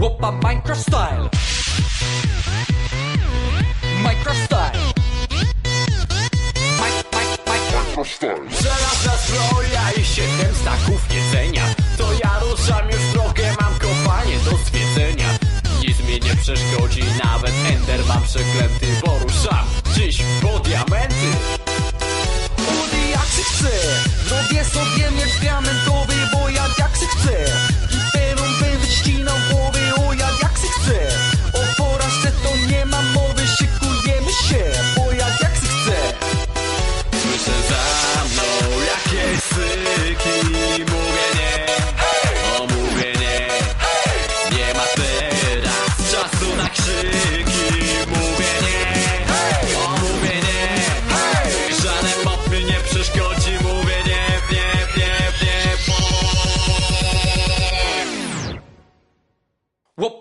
Łopa Minecraft style. Minecraft style. Microstyle. Żelazna zbroja i siedem staków jedzenia To ja ruszam już drogę, mam kopanie do zwiedzenia. Nic mi nie przeszkodzi, nawet Ender mam przeklęty Bo ruszam. Dziś po diamenty.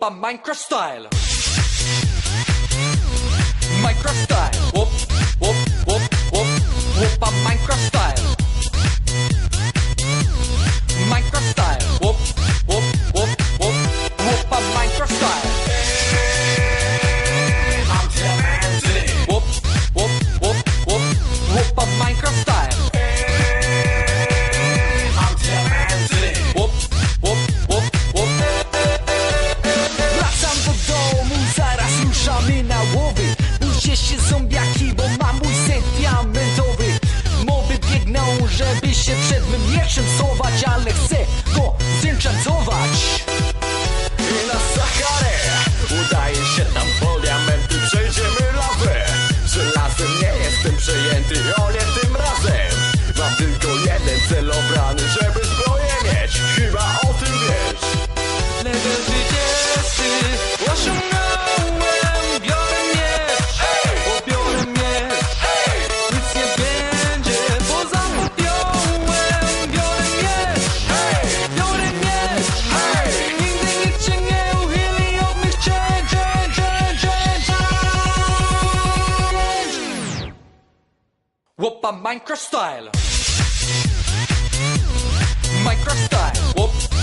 ma Minecraft style. Minecraft style. Whoop, whoop, whoop, whoop, whoop, a Minecraft style. Minecraft style. Whoop, whoop, whoop, whoop, whoop, a Minecraft style. I'm Whoop, whoop, whoop, whoop, whoop, a Minecraft style. direction, so much Whoop a Minecraft style. Minecraft style. Whoop.